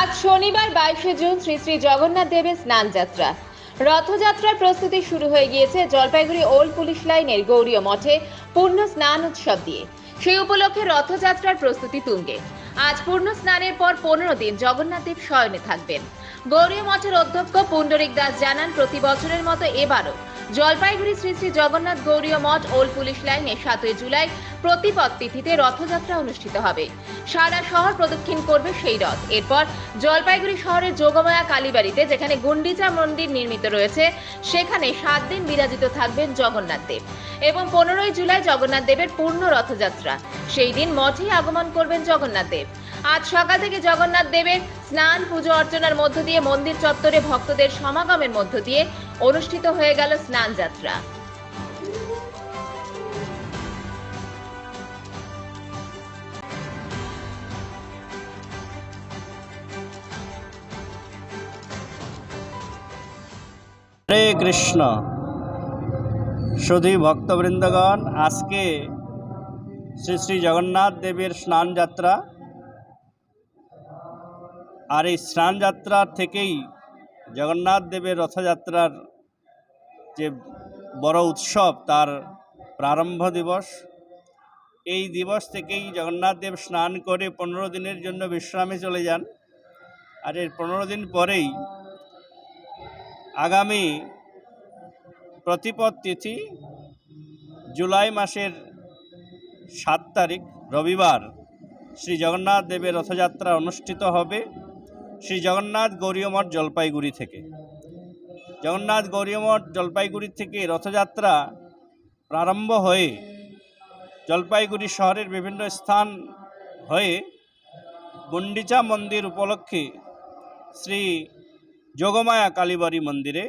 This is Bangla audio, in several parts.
আজ শনিবার বাইশে জুন শ্রী শ্রী জগন্নাথ দেবের স্নান যাত্রা রথযাত্রার প্রস্তুতি শুরু হয়ে গিয়েছে জলপাইগুড়ি ওল্ড পুলিশ লাইনের গৌরীয় মঠে পূর্ণ স্নান উৎসব দিয়ে। সেই উপলক্ষে রথযাত্রার প্রস্তুতি তুঙ্গে। আজ পূর্ণ স্নানের পর পনেরো দিন জগন্নাথ দেব শয়নে থাকবেন। গৌরীয় মঠের অধ্যক্ষ পুণ্ডরিক দাস জানান, প্রতি বছরের মতো এবারও Jalpaiguri Shri Shri Jagannath Gaudiya Math old police line সাতই জুলাই প্রতিপদ তিথিতে রথযাত্রা অনুষ্ঠিত হবে। সারা শহর প্রদক্ষিণ করবে সেই রথ। এরপর জলপাইগুড়ি শহরের যোগমায়া কালীবাড়িতে, যেখানে গুন্ডিচা মন্দির নির্মিত রয়েছে, সেখানে সাত দিন বিরাজিত থাকবেন জগন্নাথ দেব। এবং পনেরোই জুলাই জগন্নাথ দেবের পূর্ণ রথযাত্রা। সেই দিন মঠেই আগমন করবেন জগন্নাথ দেব। আজ সকাল থেকে জগন্নাথ দেবের স্নান, পুজো অর্চনার মধ্য দিয়ে মন্দির চত্বরে ভক্তদের সমাগমের মধ্য দিয়ে অনুষ্ঠিত হয়ে গেল স্নান যাত্রা। হরে কৃষ্ণ। শুধু ভক্তবৃন্দগণ, আজকে শ্রী শ্রী জগন্নাথ দেবের স্নান যাত্রা আর এই স্নান যাত্রা থেকেই জগন্নাথ দেবের রথযাত্রার যে বড় উৎসব, তার প্রারম্ভ দিবস। এই দিবস থেকেই জগন্নাথ দেব স্নান করে পনেরো দিনের জন্য বিশ্রামে চলে যান। আর এর পনেরো দিন পরেই আগামী প্রতিপদ তিথি জুলাই মাসের সাত তারিখ, রবিবার শ্রী জগন্নাথ দেবের রথযাত্রা অনুষ্ঠিত হবে। শ্রী জগন্নাথ গৌরীয়মঠ জলপাইগুড়ি থেকে। জগন্নাথ গৌরীয়মঠ জলপাইগুড়ি থেকে রথযাত্রা প্রারম্ভ হয়ে জলপাইগুড়ি শহরের বিভিন্ন স্থান হয়ে গুন্ডিচা মন্দির উপলক্ষে শ্রী যোগমায়া কালীবাড়ি মন্দিরে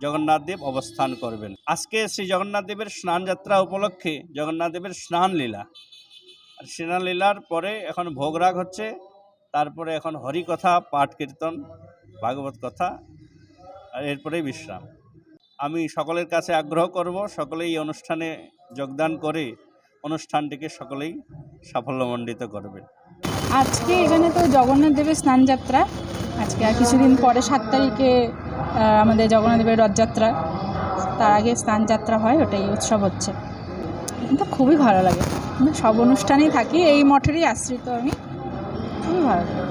জগন্নাথ দেব অবস্থান করবেন। আজকে শ্রী জগন্নাথ দেবের স্নান যাত্রা উপলক্ষে জগন্নাথ দেবের স্নান লীলা আর স্নান লীলার পরে এখন ভোগরাগ হচ্ছে। তারপরে এখন হরিকথা পাঠ কীর্তন, ভাগবত কথা, আর এরপরেই বিশ্রাম। আমি সকলের কাছে আগ্রহ করব, সকলেই এই অনুষ্ঠানে যোগদান করে অনুষ্ঠানটিকে সকলেই সাফল্যমণ্ডিত করবে। আজকে এখানে তো জগন্নাথ দেবের স্নানযাত্রা আজকে আর কিছুদিন পরে সাত তারিখে আমাদের জগন্নাথ দেবের রথযাত্রা। তার আগে স্নানযাত্রা হয়, ওটাই উৎসব হচ্ছে। কিন্তু খুবই ভালো লাগে। সব অনুষ্ঠানেই থাকি, এই মঠেরই আশ্রিত আমি। খুবই ভালো লাগে